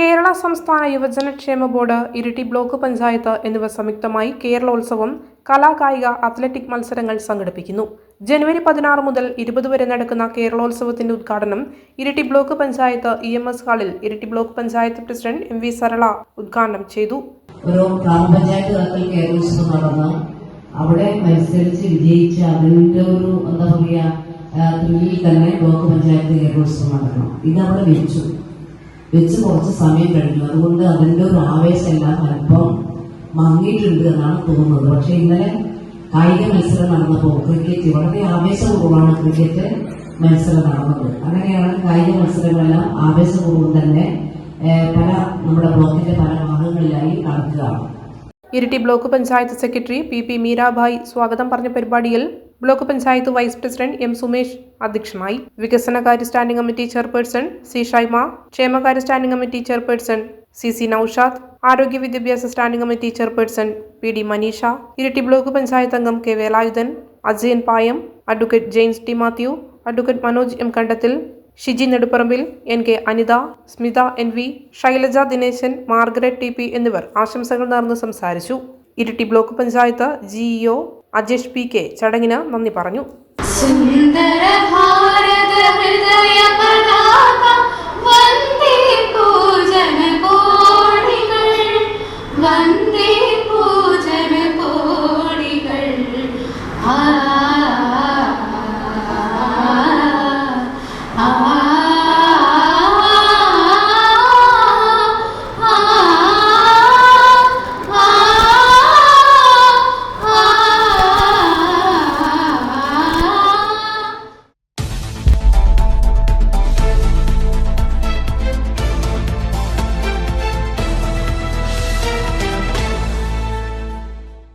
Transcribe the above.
കേരള സംസ്ഥാന യുവജനക്ഷേമ board Iritty block panchayat എന്നിവ സംയുക്തമായി കേരളോത്സവം കലാകായിക അത്ലറ്റിക് മത്സരങ്ങൾ സംഘടിപ്പിക്കുന്നു. ജനുവരി പതിനാറ് മുതൽ ഇരുപത് വരെ നടക്കുന്ന കേരളോത്സവത്തിന്റെ ഉദ്ഘാടനം Iritty block panchayat E M S ഹാളിൽ Iritty block panchayat president M V Sarala ഉദ്ഘാടനം ചെയ്തു. അവിടെ മത്സരിച്ച് വിജയിച്ച അതിന്റെ ഒരു എന്താ പറയുക തന്നെ ബ്ലോക്ക് പഞ്ചായത്ത് കേരളോത്സവം നടക്കണം ഇത് അവിടെ വെച്ചു. വെച്ച് കുറച്ച് സമയം കഴിഞ്ഞു. അതുകൊണ്ട് അതിന്റെ ഒരു ആവേശമെല്ലാം അല്പം മങ്ങിയിട്ടുണ്ട് എന്നാണ് തോന്നുന്നത്. പക്ഷെ ഇന്നലെ കായിക മത്സരം നടന്നപ്പോൾ ക്രിക്കറ്റ് വളരെ ആവേശപൂർവമാണ് ക്രിക്കറ്റ് മത്സരം നടന്നത്. അങ്ങനെയാണ് കായിക മത്സരങ്ങളെല്ലാം ആവേശപൂർവം തന്നെ പല നമ്മുടെ ബ്ലോക്കിന്റെ പല ഭാഗങ്ങളിലായി നടക്കുകയാണ് Iritty block panchayat secretary P P Meerabhai സ്വാഗതം പറഞ്ഞ പരിപാടിയിൽ block panchayat vice president M Sumesh അധ്യക്ഷനായി. വികസനകാര്യ standing committee chairperson C Shyma ക്ഷേമകാര്യ standing committee chairperson C C Noushad ആരോഗ്യ വിദ്യാഭ്യാസ standing committee chairperson P D Maneesha Iritty block panchayat അംഗം K Velayudhan Ajayan Payam advocate James T Mathew advocate Manoj M Kandathil Shiji Nedupparambil N K Anitha Smitha N V Shailaja Dineshan Margaret T P എന്നിവർ ആശംസകൾ നേർന്ന് സംസാരിച്ചു. Iritty block panchayat GEO Ajesh P K ചടങ്ങിന് നന്ദി പറഞ്ഞു.